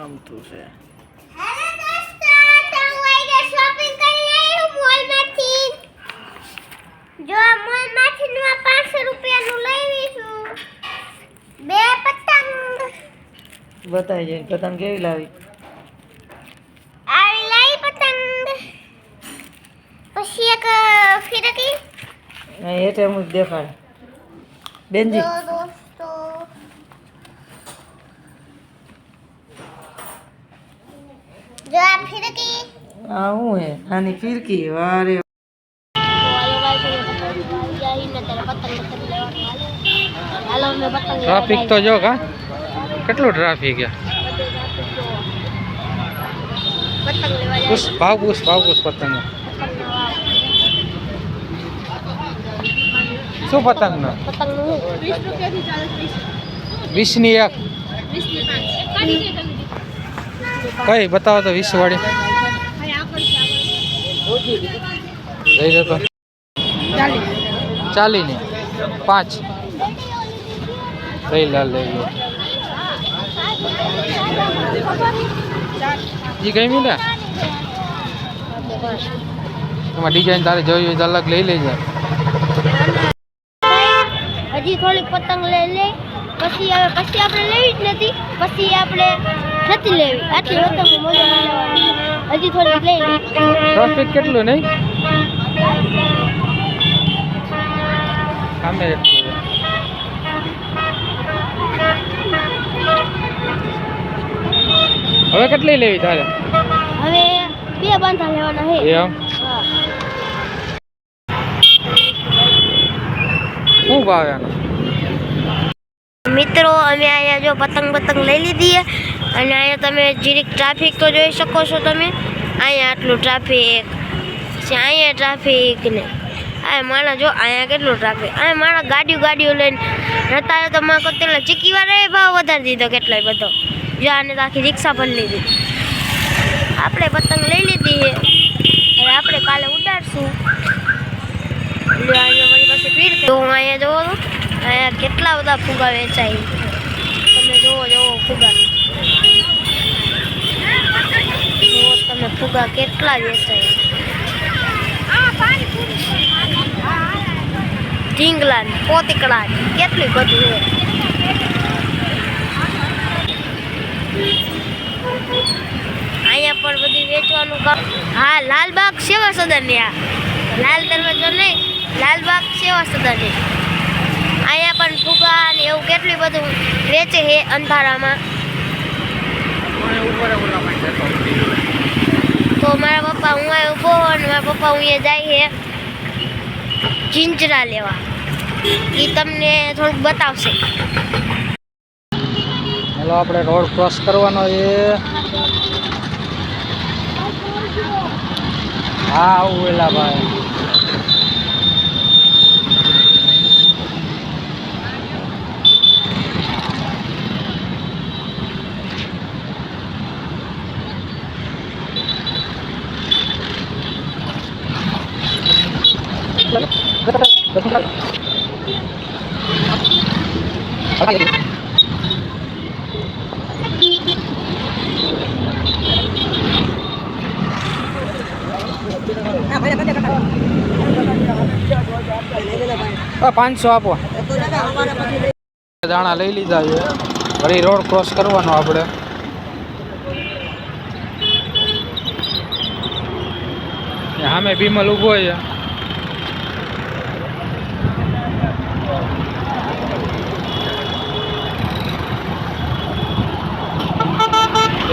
આમ તો છે. દોસ્તો જો મોલમાંથી હું આ 500 રૂપિયાનું લઈ છું બે પતંગ. બતાવી જાય પતંગ કેવી લાવી? આવી લાવી પતંગ. પછી એક ફિરકી. હેઠે હું દેખાડ બેનજી. જો દોસ્તો જો આ ફિરકી આ શું હે આની ફિરકી વારે ટ્રાફિક તો જો કા કેટલું ટ્રાફિક છે? પતંગ લેવા પૂછ ભાવ પૂછ ભાવ પૂછ પતંગ શું પતંગ નો. પતંગનું વીસની એક કઈ બતાવો તો વીસ વાળી. ચાલી ને. પાંચ. લઈ લાલ લઈ લો. ઈ ગઈ ને? એમાં ડિઝાઇન તારે જોઈ હોય તો અલગ લઈ લેજે. હજી થોડી પતંગ લઈ લે. પછી હવે પછી આપણે લેવી જ નથી. પછી આપણે નથી લેવી. આટલી વખત મજા હજી થોડી લઈ ટ્રાફિક કેટલું નહીં? સામે હવે કેટલી લેવી તારે? હવે બે બાંધા લેવાના છે. એમ? શું ભાવ એનો મિત્રો અમે અહીંયા જો પતંગ પતંગ લઈ લીધી અને અહીંયા તમે જીરીક ટ્રાફિક તો જોઈ શકો છો તમે. અહીંયા આટલું ટ્રાફિક અહીંયા ટ્રાફિક ને. આ માણસ જો અહીંયા કેટલું ટ્રાફિક અહીંયા માણા ગાડીઓ ગાડીઓ લઈને નતા તો માં કેટલો ચીકી વાળા ભાવ વધારી દીધો કેટલાય બધો. જો આને તો આખી રિક્ષા ભરી લીધી. આપણે પતંગ લઈ લીધી હવે આપણે કાલે ઉડાડશું. અહીંયા મારી હું અહીંયા જોવો અહીંયા કેટલા બધા ફુગા વેચાય? તમે જોવો જોવો ફુગા. જોવો તમે ફુગા કેટલા વેચાય. ઢીંગલા પોતીકડા કેટલું બધું છે. અહીંયા પણ બધી વેચવાનું કામ. હા, લાલબાગ સેવા સદન આ લાલ દરવાજો નહીં, લાલબાગ સેવા સદન અહીંયા પણ ફુગા ને એવું કેટલું બધું વેચે છે અંધારામાં. તો મારા પપ્પા હું અહીં ઊભો અને મારા પપ્પા અહીંયા જાય છે ચિંચરા લેવા. એ તમને થોડુંક બતાવશે. હેલો આપણે રોડ ક્રોસ કરવાનો છે. હા, આવું ભાઈ. પાંચસો આપો. દાણા લઈ લીધા છે. વળી રોડ ક્રોસ કરવાનો આપણે. સામે બીમલ ઊભો છે.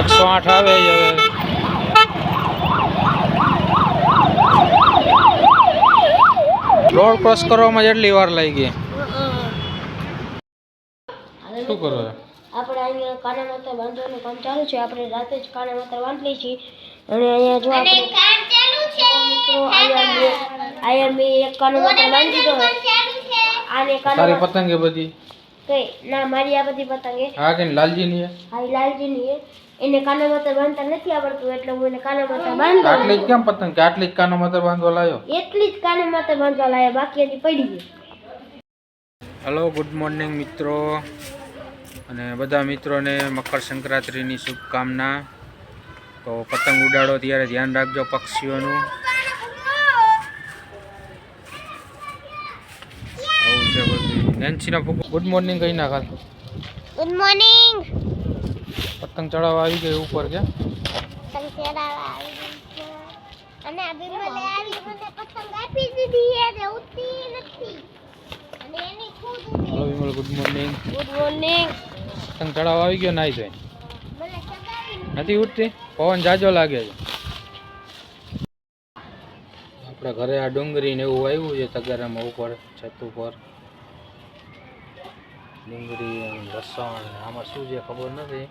એકસો આઠ આવે છે હવે. રોડ ક્રોસ કરવામાં જેટલી વાર લાગી. શું કરો છો? આપણે અહીંયા કાના માતા બાંધવાનું કામ ચાલુ છે. આપણે રાતે જ કાના માતા બાંધીએ છીએ. અને અહીંયા જો આપણે મિત્રો અહીંયા મેં અહીંયા મેં એક કાનો માતા બાંધી દીધો હોય. આને કાનો તારી પતંગ એ બધી? કઈ? ના મારી આ બધી પતંગે હા કે લાલજી ની હાઈ લાલજીની છે. એને કાના માતા બાંધતા નથી આવડતું એટલે હું એને કાના માતા બાંધો. આટલી જ કેમ પતંગ? કે આટલી જ કાના મતર બાંધવા લાવ્યો એટલી જ કાના માતા બાંધવા લાયા બાકી હજી પડી ગઈ. હેલો ગુડ મોર્નિંગ મિત્રો. અને બધા મિત્રોને મકર સંક્રાંતિની શુભકામના. તો પતંગ ઉડાડો ત્યારે ધ્યાન રાખજો પક્ષીઓનું. આવું છે બધું. નેન્સીના ગુડ મોર્નિંગ કહી ના હાલ. ગુડ મોર્નિંગ પતંગ ચડાવવા આવી ગઈ ઉપર. કે અને આ બિમલે આવી મને પતંગ આપી દીધી છે ને નથી. અને એની ખુદ hello Vimal good morning good morning પતંગ ચડાવવા આવી ગયો નાઈ ધોઈ. નથી ઉઠતી પવન જાજો લાગે છે. આપણા ઘરે આ ડુંગરી ને એવું આવ્યું છે તગારામાં ઉપર છત ઉપર. ડુંગળી લસણ આમાં શું છે ખબર નથી.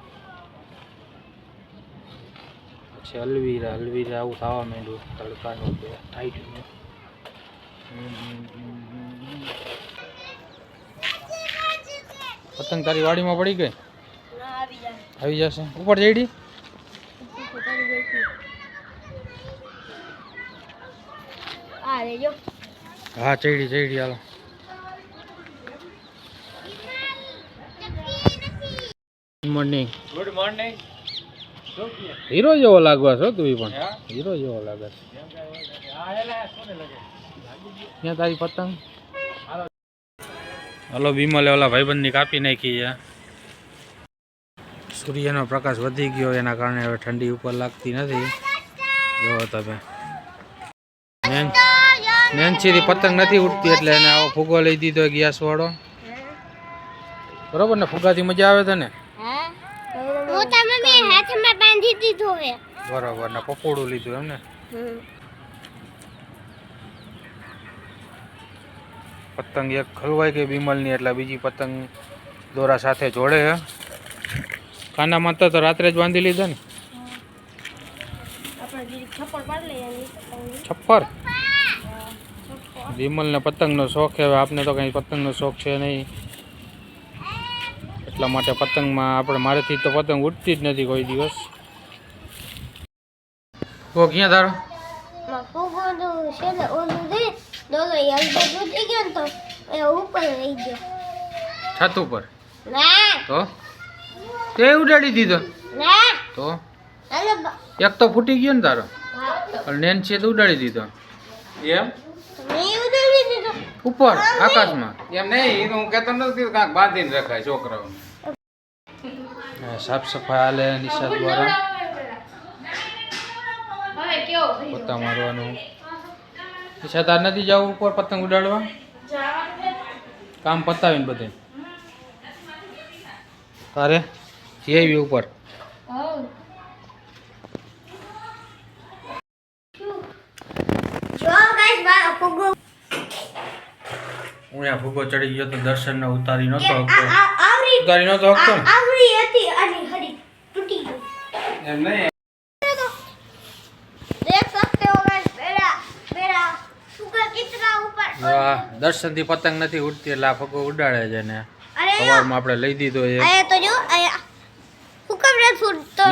પછી અલવીરા અલવીરા આવું થવા માંડ્યું તડકાનું કે ટાઈટનું પતંગ તારી વાડીમાં પડી ગઈ? આવી જશે. ઉપર જઈડી હા ચડી ચડી હાલો. Good morning good morning hero જેવો લાગવા છો તું પણ. હીરો જેવો લાગે છે. ત્યાં તારી પતંગ? હલો. બીમલે ઓલા ભાઈબંધની કાપી નાખી છે. સૂર્યનો પ્રકાશ વધી ગયો એના કારણે હવે ઠંડી ઉપર લાગતી નથી. જો તમે. નેન નેન્સીથી પતંગ નથી ઉડતી એટલે એને આવો ફુગો લઈ દીધો ગેસ વાળો બરોબર ને ફુગાથી મજા આવે તને? હા હું તમે મેં હાથમાં બાંધી દીધો હે બરોબર ને પકોડું લીધું એમ ને પતંગ એક ખલવાઈ ગઈ બીમલની એટલે બીજી પતંગ દોરા સાથે જોડે હે. માતા તો રાત્રે જ બાંધી લીધા ને. છપ્પર વિમલને પતંગનો શોખ હવે આપને તો કંઈ પતંગનો શોખ છે નહીં. એટલા માટે પતંગમાં આપણે મારેથી તો પતંગ ઉડતી જ નથી કોઈ દિવસ. તો ક્યાં તારો? માં છે ને ઓલું દે દોલો યલદો તૂટી ગયો ને તો એ ઉપર રહી ગયો. છત ઉપર? ના. તો? તે ઉડાડી દીધો. ના. તો? એક તો ફૂટી ગયો ને તારો. અને નેન છે તો ઉડાડી દીધો. એમ? મેં ઉડાડી દીધો. ઉપર આકાશમાં. એમ નહીં એ તો હું કહેતો નથી કાંક બાંધીને રખાય છોકરાઓને. સાફ સફાઈ હાલે નિશા દ્વારા. પત્તા મારવાનું. નિશા તાર નથી જવું ઉપર પતંગ ઉડાડવા? કામ પતાવીને બધે. તારે? જઈ ઉપર. જો ગાઈસ મારો ફૂગો હું અહીંયા ફૂગો ચડી ગયો તો દર્શનને ઉતારી નહોતો આ હકતો આ આવરી ઉતારી નહોતો હકતો આ- ને આવરી હતી અને હરી તૂટી ગઈ. એમ નહીં. દર્શનથી પતંગ નથી ઉડતી એટલે આ ફગો ઉડાડે છે ને. સવારમાં આપણે લઈ દીધો છે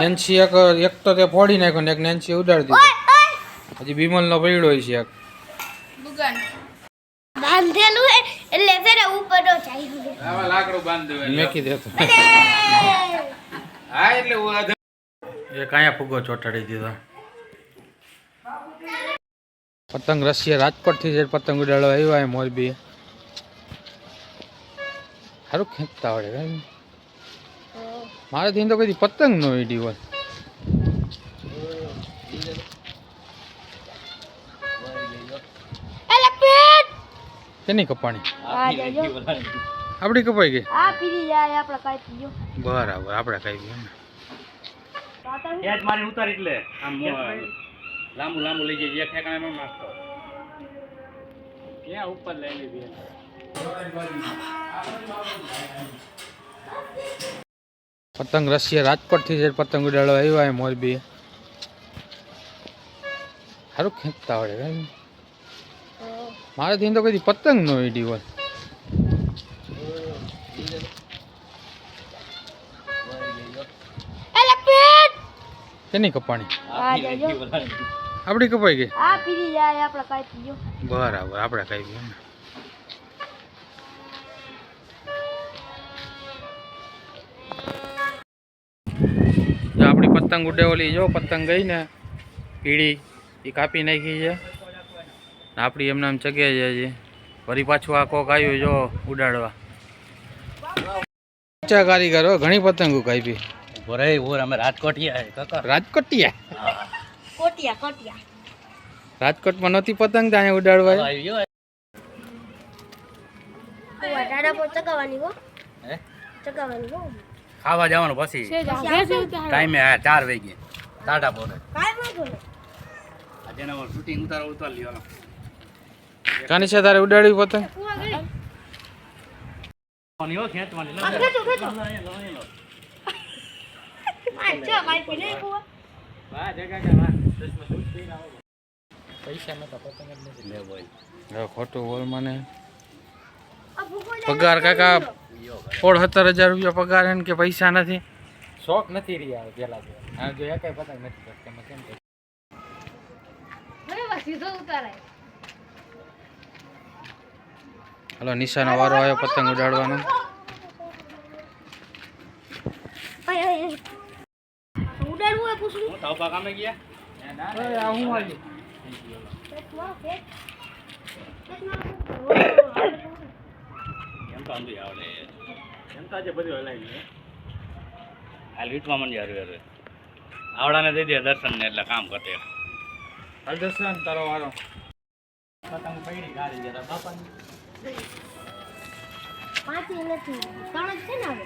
નેન્સી એક એક તો તે ફોડી નાખ્યો ને એક નેન્સી ઉડાડી દીધો. હજી બિમલ નો પડ્યો છે એક. બાંધેલું એટલે ફેરે ઉપર નો જાય. આવા લાકડું બાંધ્યું મેકી દેતો. હા એટલે એ કાયા ફુગો ચોટાડી દીધો. પતંગ રશિયા રાજકોટથી જે પતંગ ઉડાડવા આવ્યા એ મોરબી સારું ખેંચતા આવડે કાંઈ મારાથી તો કદી પતંગ નો ઈડી હોય. કેની કપાણી? આપડી કપાઈ ગઈ? આ પીરી જાય આપણે કાઈ પીજો બરાબર આપણે કઈ ગયું મારી ઉતાર એટલે આમ લાંબુ લાંબુ લઈ જઈએ ઠેકાણે ન નાખતો ક્યાં ઉપર લઈ લીધી પતંગ રશિયા રાજકોટથી જે પતંગ ઉડાડવા આવ્યા એ મોરબી. સારું ખેંચતા વળે મારે મારાથી તો કદી પતંગ નો ઈડી હોય કેની કપાણી? આપડી કપાઈ ગઈ? આ પીરી જાય આપણે કાપી ગયો બરાબર આપણે કાપી ગયો જો આપણી પતંગ ઉડે જો પતંગ ગઈ ને પીળી એ કાપી નાખી છે. આપણી એમને એમ ચગે છે હજી. ફરી પાછું આ કોક આવ્યું જો ઉડાડવા. કાચા કારીગરો ઘણી પતંગો કાપી. ભરાય ઓર અમે રાજકોટિયા રાજકોટિયા? કોટિયા કોટિયા. રાજકોટમાં નહોતી પતંગ ત્યાં ઉડાડવા? આવી પર ચગાવવાની હો. હે? ચગાવવાની હો. ખાવા જવાનું પછી. ટાઈમે આ ચાર વાગે ટાટા પોરે કાઈ વાંધો નહીં. આજે નવો શૂટિંગ ઉતારો ઉતાર લ્યો કાની છે તારે ઉડાડવી પતંગ? ખેંચવાની. કાઈ ખોટું બોલ મને. પગાર કાકા સોળ સત્તર હજાર રૂપિયા પગાર એને કે પૈસા નથી? શોખ નથી રહ્યા પેલા હા જો એકાઈ પતંગ નથી કરતા એમાં કેમ કે બરાબર સીધો ઉતારાય. હાલો નિશાનો વારો આવ્યો પતંગ ઉડાડવાનો. ઉડાડવું એ પૂછું. હું તાવ કામે ગયા? આવડાને દઈ દે દર્શન ને એટલે કામ કરતે દર્શન તારો વારો પતંગ પડી ગાડી જરા બાપા પાંચી નથી ત્રણ જ છે ને હવે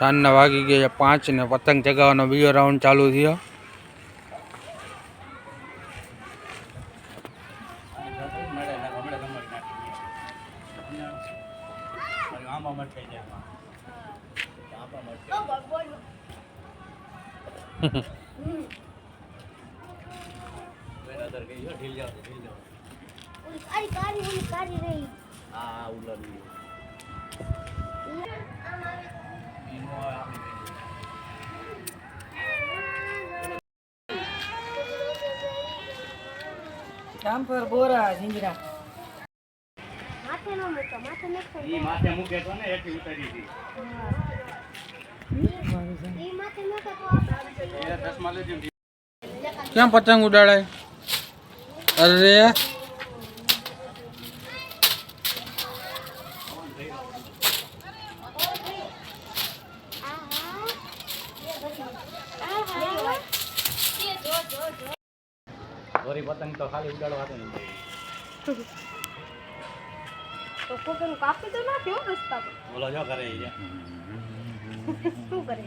સાંજના વાગી ગયા પાંચ ને પતંગ ચગાવવાનો બીજો રાઉન્ડ ચાલુ થયો આમાં મત થઈ જાય ઓ બોલ નજર ગઈ હો ઢીલ જાવ ઢીલ જાવ ઓલી કાળી કાળી ઓલી કાળી રહી હા ઉલર કામ પર બોરા ઝીંજરા માથે નો મૂકો માથે ન ઈ માથે મૂકે તો ને એથી ઉતારી દી. ઈ માથે તો લેજો કેમ પતંગ ઉડાડાય? અરે દોરી પતંગ તો ખાલી ઉડાડવા તો નહીં તો કોકનું કાપી તો નાખ્યો રસ્તા પર બોલો જો કરે છે. શું કરે?